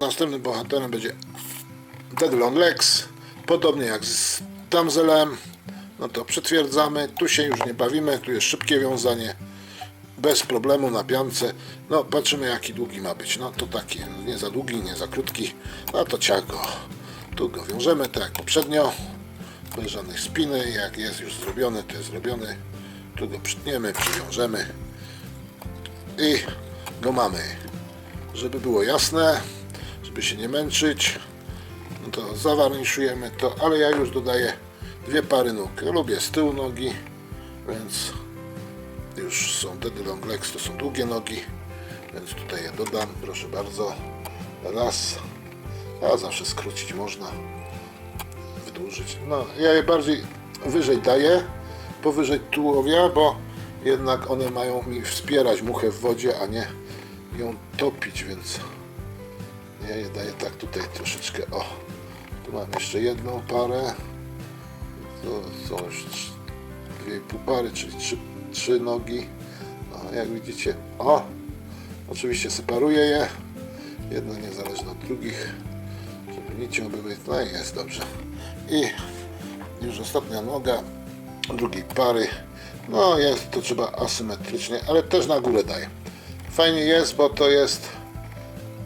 Następnym bohaterem będzie Dead Long Legs. Podobnie jak z Damselem. No to przytwierdzamy. Tu się już nie bawimy. Tu jest szybkie wiązanie. Bez problemu na piance. No patrzymy jaki długi ma być. No to taki. Nie za długi, nie za krótki. No to ciach go. Tu go wiążemy tak jak poprzednio. Bez żadnych spiny. Jak jest już zrobiony, to jest zrobiony. Tu go przytniemy, przywiążemy. I go mamy. Żeby było jasne, żeby się nie męczyć, no to zawarniszujemy to, ale ja już dodaję dwie pary nóg. Lubię z tyłu nogi, więc już są wtedy long legs, to są długie nogi, więc tutaj je dodam, proszę bardzo. Raz, a zawsze skrócić można, wydłużyć. No, ja je bardziej wyżej daję, powyżej tułowia, bo jednak one mają mi wspierać muchę w wodzie, a nie ją topić, więc ja je daję tak tutaj troszeczkę. O, tu mam jeszcze jedną parę. To są już dwie i pół pary, czyli trzy, trzy nogi. No, jak widzicie, o, oczywiście separuję je. Jedna niezależna od drugich, nicią były. No i jest dobrze. I już ostatnia noga drugiej pary. No jest to trzeba asymetrycznie, ale też na górę daję. Fajnie jest, bo to jest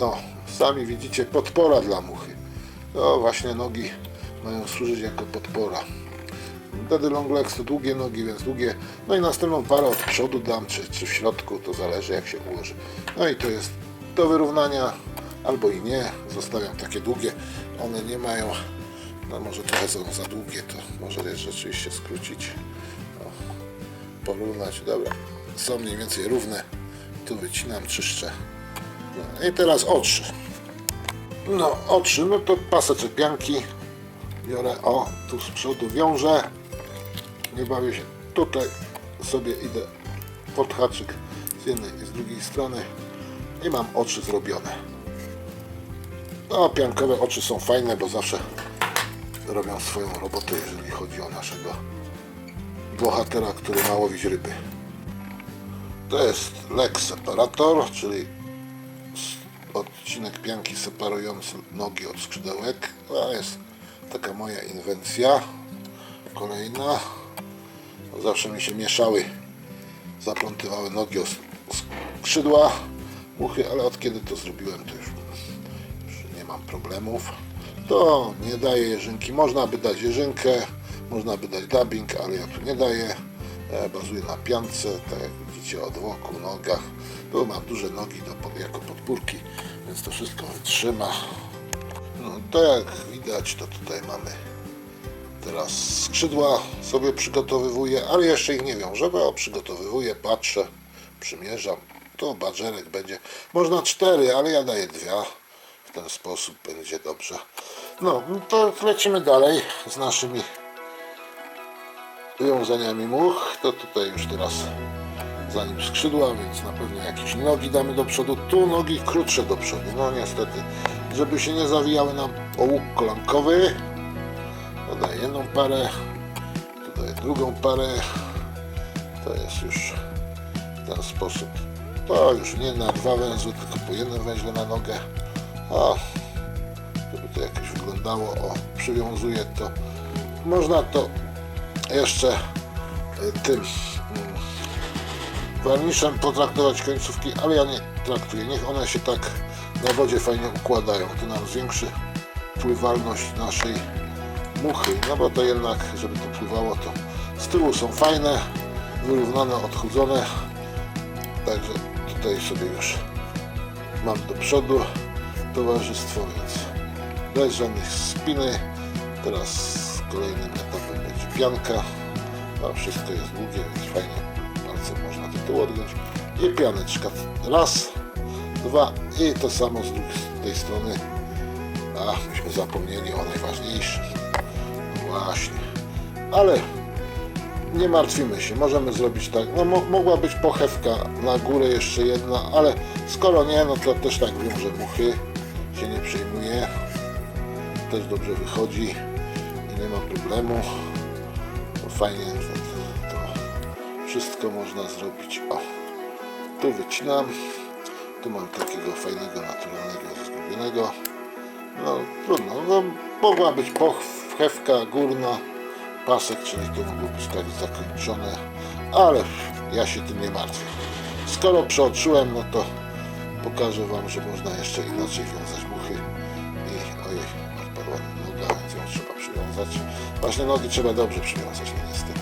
no, sami widzicie, podpora dla muchy. No właśnie nogi mają służyć jako podpora. Wtedy long legs to długie nogi, więc długie. No i następną parę od przodu dam, czy, czy w środku, to zależy jak się ułoży. No i to jest do wyrównania, albo i nie. Zostawiam takie długie. One nie mają, no może trochę są za długie, to może je rzeczywiście skrócić. O, porównać, dobra. Są mniej więcej równe. Tu wycinam, czyszczę. No i teraz oczy. No, oczy, no to paseczek pianki. Biorę, o, tu z przodu wiążę. Nie bawię się. Tutaj sobie idę pod haczyk z jednej i z drugiej strony. I mam oczy zrobione. No, piankowe oczy są fajne, bo zawsze robią swoją robotę, jeżeli chodzi o naszego bohatera, który ma łowić ryby. To jest leg separator, czyli odcinek pianki separujący nogi od skrzydełek. To jest taka moja inwencja. Kolejna. Zawsze mi się mieszały, zaplątywały nogi o s- skrzydła muchy, ale od kiedy to zrobiłem, to już, problemów. To nie daje jeżynki. Można by dać jeżynkę, można by dać dubbing, ale ja tu nie daję. E, Bazuję na piance, tak jak widzicie, od wokół, nogach. Tu mam duże nogi do, jako podpórki, więc to wszystko wytrzyma. No, to jak widać, to tutaj mamy teraz skrzydła sobie przygotowywuję, ale jeszcze ich nie wiążę, bo przygotowywuję, patrzę, przymierzam. To badżerek będzie. Można cztery, ale ja daję dwie. W ten sposób będzie dobrze. No, to lecimy dalej z naszymi wiązaniami much. To tutaj już teraz zanim skrzydła, więc na pewno jakieś nogi damy do przodu. Tu nogi krótsze do przodu. No niestety, żeby się nie zawijały nam o łuk kolankowy. Dodaję jedną parę, tutaj drugą parę. To jest już w ten sposób. To już nie na dwa węzły, tylko po jednym węźle na nogę. O, żeby to jakoś wyglądało. O, przywiązuję to. Można to jeszcze y, tym mm, warniszem potraktować końcówki, ale ja nie traktuję. Niech one się tak na wodzie fajnie układają. To nam zwiększy pływalność naszej muchy. No bo to jednak, żeby to pływało, to z tyłu są fajne, wyrównane, odchudzone. Także tutaj sobie już mam do przodu towarzystwo, więc bez żadnych spiny. Teraz kolejnym etapem będzie pianka. A wszystko jest długie, więc fajnie palcem można to tu odgiąć. I pianeczka. Raz, dwa i to samo z drugiej strony. A, myśmy zapomnieli o najważniejszym. Właśnie. Ale nie martwimy się, możemy zrobić tak. No, mo mogła być pochewka na górę jeszcze jedna, ale skoro nie, no to też tak wiem, że muchy się nie przejmuje. Też dobrze wychodzi i nie ma problemu. No, fajnie to, to Wszystko można zrobić. O, tu wycinam. Tu mam takiego fajnego, naturalnego, zgubionego. No trudno, no, mogła być pochewka górna, pasek, czyli to mogło być tak zakończone, ale ja się tym nie martwię. Skoro przeoczyłem, no to pokażę Wam, że można jeszcze inaczej wiązać muchy i ojej, odpadła mi noga, więc ją trzeba przywiązać. Właśnie nogi trzeba dobrze przywiązać, no niestety.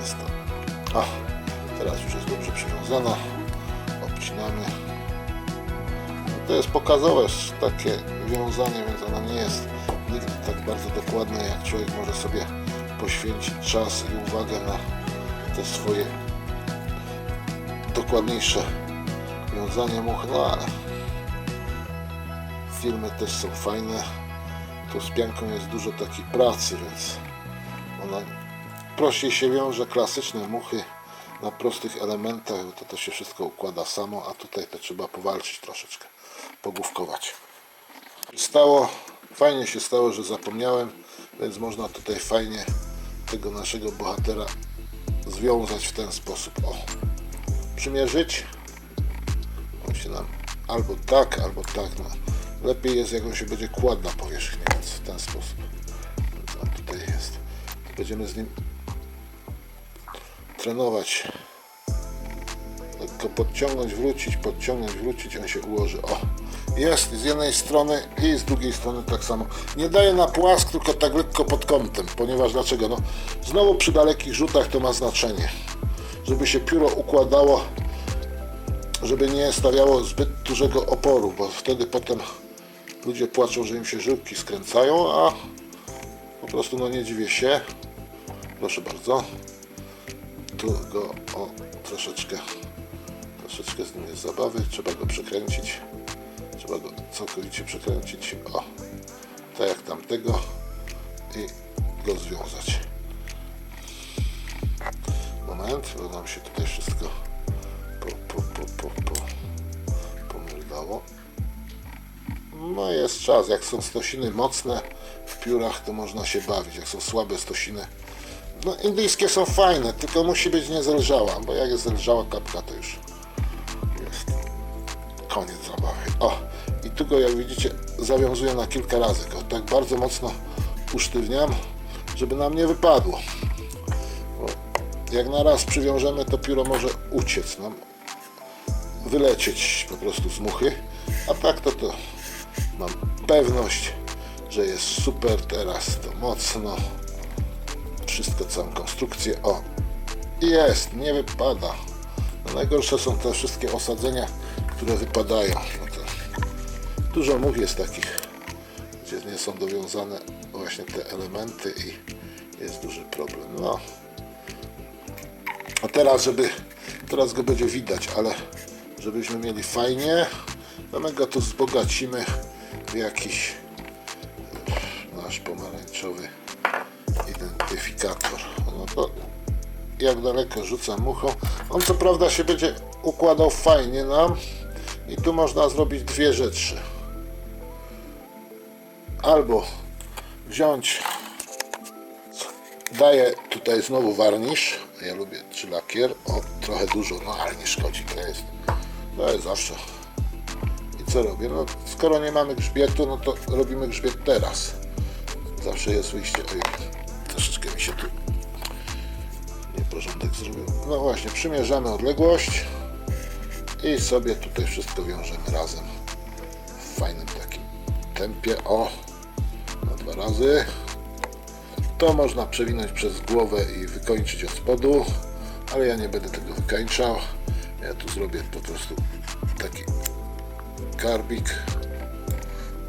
Jest to. A, teraz już jest dobrze przywiązana. Obcinamy. To jest pokazowe takie wiązanie, więc ono nie jest nigdy tak bardzo dokładne, jak człowiek może sobie poświęcić czas i uwagę na te swoje dokładniejsze wiązanie much, ale filmy też są fajne. Tu z pianką jest dużo takiej pracy, więc ona prościej się wiąże klasyczne muchy na prostych elementach, bo to, to się wszystko układa samo, a tutaj to trzeba powalczyć troszeczkę, pogłówkować. Stało, fajnie się stało, że zapomniałem, więc można tutaj fajnie tego naszego bohatera związać w ten sposób. O, przymierzyć. Się nam albo tak, albo tak. No. Lepiej jest, jak on się będzie kładł na powierzchnię, więc w ten sposób. On tutaj jest. Będziemy z nim trenować. Lekko podciągnąć, wrócić, podciągnąć, wrócić, on się ułoży. O, jest z jednej strony i z drugiej strony tak samo. Nie daje na płask, tylko tak lekko pod kątem, ponieważ dlaczego? No, znowu przy dalekich rzutach to ma znaczenie. Żeby się pióro układało, żeby nie stawiało zbyt dużego oporu, bo wtedy potem ludzie płaczą, że im się żyłki skręcają, a po prostu no nie dziwię się. Proszę bardzo. Tu go o troszeczkę troszeczkę z nim jest zabawy, trzeba go przekręcić. Trzeba go całkowicie przekręcić. O, tak jak tamtego i go związać. Moment, bo nam się tutaj wszystko po, po, po, po, po, pomyliło. No jest czas, jak są stosiny mocne w piórach, to można się bawić. Jak są słabe stosiny, no indyjskie są fajne, tylko musi być niezelżała, bo jak jest zelżała kapka, to już jest koniec zabawy. O, i tu go jak widzicie zawiązuję na kilka razy, go tak bardzo mocno usztywniam, żeby nam nie wypadło. Bo jak na raz przywiążemy, to pióro może uciec nam, wylecieć po prostu z muchy, a tak to to mam pewność, że jest super teraz, to mocno wszystko, całą konstrukcję. O, jest, nie wypada. No najgorsze są te wszystkie osadzenia, które wypadają. No dużo mów jest takich, gdzie nie są dowiązane właśnie te elementy i jest duży problem. No. A teraz, żeby, teraz go będzie widać, ale żebyśmy mieli fajnie, to my go tu wzbogacimy w jakiś e, nasz pomarańczowy identyfikator. No to jak daleko rzucam muchą. On co prawda się będzie układał fajnie nam i tu można zrobić dwie rzeczy. Albo wziąć daję tutaj znowu warnisz. Ja lubię czy lakier. O, trochę dużo, no ale nie szkodzi, to jest. To jest zawsze. I co robię? No, skoro nie mamy grzbietu, no to robimy grzbiet teraz. Zawsze jest wyjście. Oj, troszeczkę mi się tu nieporządek zrobił. No właśnie, przymierzamy odległość i sobie tutaj wszystko wiążemy razem w fajnym takim tempie. O, na dwa razy. To można przewinąć przez głowę i wykończyć od spodu, ale ja nie będę tego wykańczał. Ja tu zrobię po prostu taki karbik.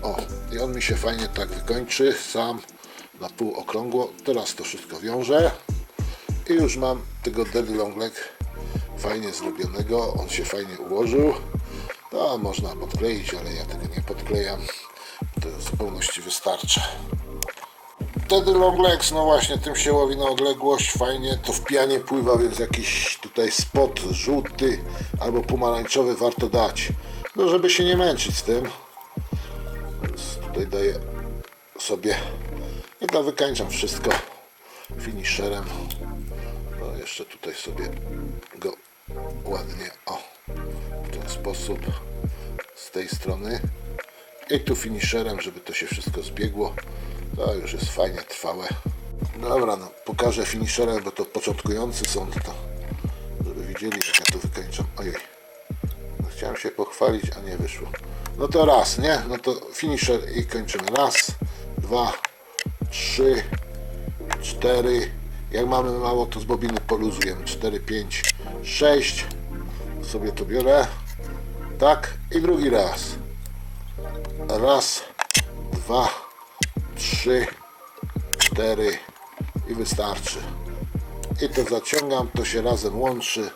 O, i on mi się fajnie tak wykończy sam na pół okrągło. Teraz to wszystko wiążę i już mam tego dead long leg fajnie zrobionego. On się fajnie ułożył. To można podkleić, ale ja tego nie podklejam. To w zupełności wystarcza. Dead long legs, no właśnie, tym się łowi na odległość, fajnie, to w pianie pływa, więc jakiś tutaj spot żółty albo pomarańczowy warto dać, no żeby się nie męczyć z tym. Więc tutaj daję sobie, i to wykańczam wszystko finisherem. No jeszcze tutaj sobie go ładnie, o, w ten sposób, z tej strony. I tu finisherem, żeby to się wszystko zbiegło. To już jest fajnie trwałe. Dobra, no pokażę finisherem, bo to początkujący są to, żeby widzieli jak ja to wykończam. Ojej. No, chciałem się pochwalić, a nie wyszło. No to raz, nie? No to finisher i kończymy. Raz, dwa, trzy, cztery. Jak mamy mało, to z bobiny poluzujemy. Cztery, pięć, sześć. Sobie to biorę. Tak. I drugi raz. Raz, dwa, trzy, cztery i wystarczy. I to zaciągam, to się razem łączy,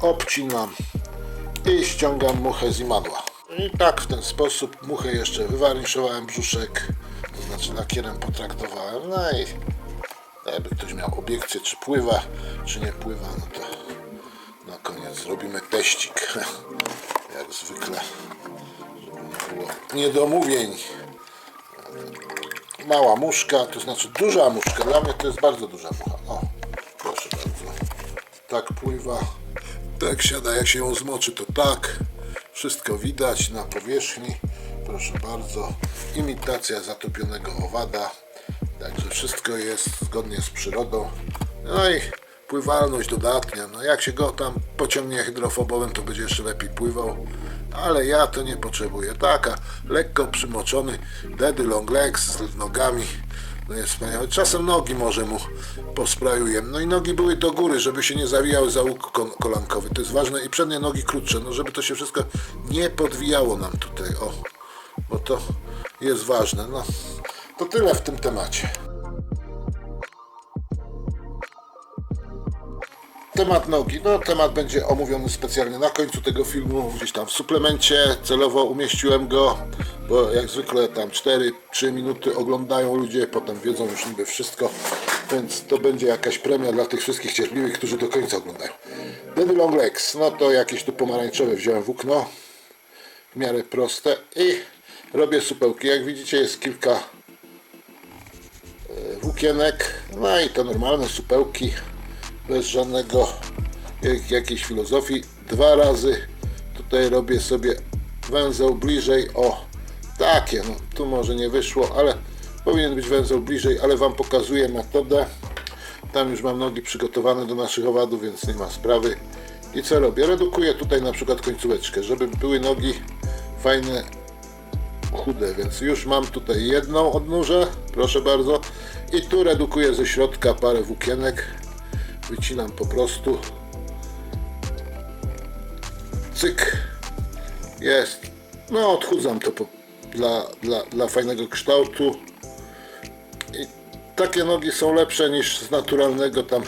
obcinam i ściągam muchę z imadła. I tak w ten sposób muchę jeszcze wywarniszowałem brzuszek, to znaczy lakierem potraktowałem. No i jakby ktoś miał obiekcję, czy pływa, czy nie pływa, no to na koniec zrobimy teścik. Jak zwykle, żeby nie było niedomówień mała muszka, to znaczy duża muszka. Dla mnie to jest bardzo duża mucha. O, proszę bardzo. Tak pływa, tak siada, jak się ją zmoczy, to tak. Wszystko widać na powierzchni. Proszę bardzo. Imitacja zatopionego owada. Także wszystko jest zgodnie z przyrodą. No i pływalność dodatnia. No jak się go tam pociągnie hydrofobowym, to będzie jeszcze lepiej pływał. Ale ja to nie potrzebuję. Taka lekko przymoczony Daddy Long Legs z nogami. No jest wspaniały. Czasem nogi może mu posprajuję. No i nogi były do góry, żeby się nie zawijały za łuk kolankowy. To jest ważne. I przednie nogi krótsze, no żeby to się wszystko nie podwijało nam tutaj. O, bo to jest ważne. No, to tyle w tym temacie. Temat nogi. No, temat będzie omówiony specjalnie na końcu tego filmu, gdzieś tam w suplemencie. Celowo umieściłem go, bo jak zwykle tam 4-3 minuty oglądają ludzie, potem wiedzą już niby wszystko, więc to będzie jakaś premia dla tych wszystkich cierpliwych, którzy do końca oglądają. Daddy Long Legs, no to jakieś tu pomarańczowe wziąłem włókno, w miarę proste i robię supełki. Jak widzicie jest kilka e, włókienek, no i to normalne supełki bez żadnego jak- jakiejś filozofii. Dwa razy tutaj robię sobie węzeł bliżej, o takie, no tu może nie wyszło, ale powinien być węzeł bliżej, ale Wam pokazuję metodę. Tam już mam nogi przygotowane do naszych owadów, więc nie ma sprawy. I co robię? Redukuję tutaj na przykład końcóweczkę, żeby były nogi fajne, chude, więc już mam tutaj jedną odnóżę, proszę bardzo. I tu redukuję ze środka parę włókienek wycinam po prostu. Cyk. Jest. No odchudzam to po, dla, dla, dla fajnego kształtu. I takie nogi są lepsze niż z naturalnego tam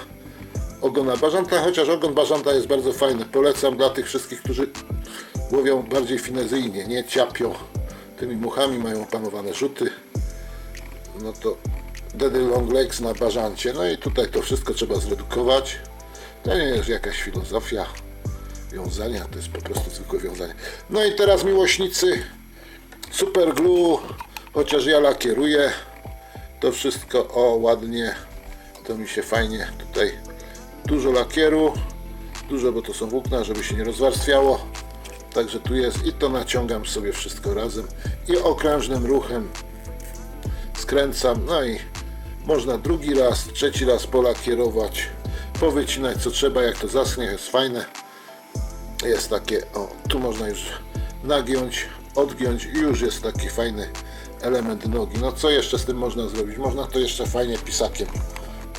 ogona bażanta, chociaż ogon bażanta jest bardzo fajny. Polecam dla tych wszystkich, którzy łowią bardziej finezyjnie, nie ciapią. Tymi muchami, mają opanowane rzuty. No to Daddy Long Legs na bażancie. No i tutaj to wszystko trzeba zredukować. To nie jest jakaś filozofia wiązania, to jest po prostu zwykłe wiązanie. No i teraz miłośnicy super glue, chociaż ja lakieruję to wszystko o ładnie, to mi się fajnie tutaj dużo lakieru, dużo, bo to są włókna, żeby się nie rozwarstwiało. Także tu jest i to naciągam sobie wszystko razem i okrężnym ruchem skręcam, no i można drugi raz, trzeci raz polakierować, powycinać co trzeba, jak to zaschnie, jest fajne. Jest takie, o, tu można już nagiąć, odgiąć i już jest taki fajny element nogi. No co jeszcze z tym można zrobić? Można to jeszcze fajnie pisakiem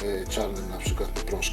y, czarnym na przykład